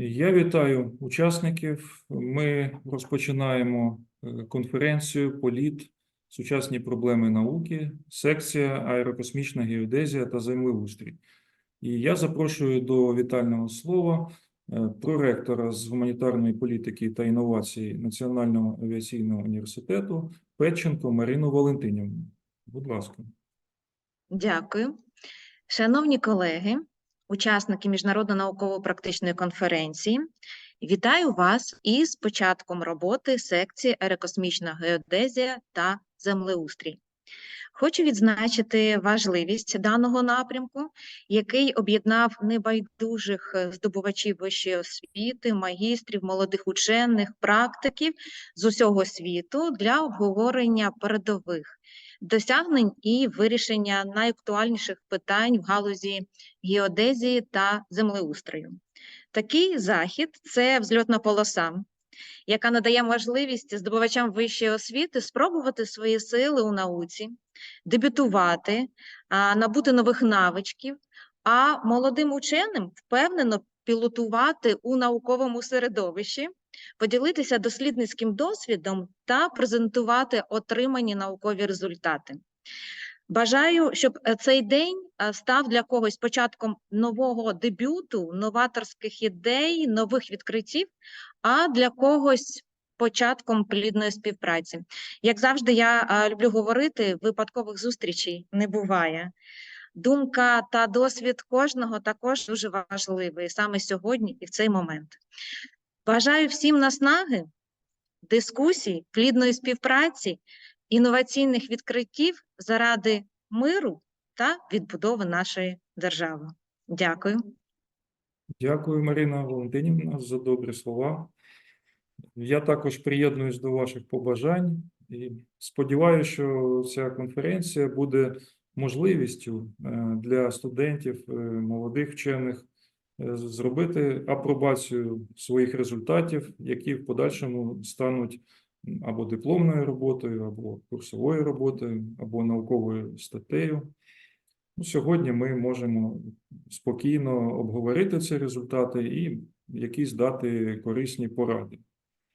Я вітаю учасників. Ми розпочинаємо е, конференцію Політ. Сучасні проблеми науки, секція аерокосмічна геодезія та землеустрій. І я запрошую до вітального слова е, проректора з гуманітарної політики та інновацій Національного авіаційного університету Петченко Марину Валентинівну. Будь ласка. Дякую. Шановні колеги, учасники міжнародно науково-практичної конференції, вітаю вас із початком роботи секції аерокосмічна геодезія та землеустрій. Хочу відзначити важливість даного напрямку, який об'єднав небайдужих здобувачів вищої освіти, магістрів, молодих учених, практиків з усього світу для обговорення передових досягнень і вирішення найактуальніших питань в галузі геодезії та землеустрою. Такий захід це взльотна полоса, яка надає можливість здобувачам вищої освіти спробувати свої сили у науці, дебютувати, набути нових навичків, а молодим ученим впевнено пілотувати у науковому середовищі, поділитися дослідницьким досвідом та презентувати отримані наукові результати. Бажаю, щоб е, цей день е, став для когось початком нового дебюту, новаторських ідей, нових відкриттів, а для когось початком плідної співпраці. Як завжди, я е, люблю говорити, випадкових зустрічей не буває. Думка та досвід кожного також дуже важливий саме сьогодні і в цей момент. Бажаю всім наснаги, дискусій, плідної співпраці, інноваційних відкриттів заради миру та відбудови нашої держави. Дякую. Дякую, Марина Валентинівна, за добрі слова. Я також приєднуюсь до ваших побажань і сподіваюся, що ця конференція буде можливістю е, для студентів, е, молодих вчених е, зробити апробацію своїх результатів, які в подальшому стануть або дипломною роботою, або курсовою роботою, або науковою статтею. Ну, Сьогодні ми можемо спокійно обговорити ці результати і якісь дати корисні поради.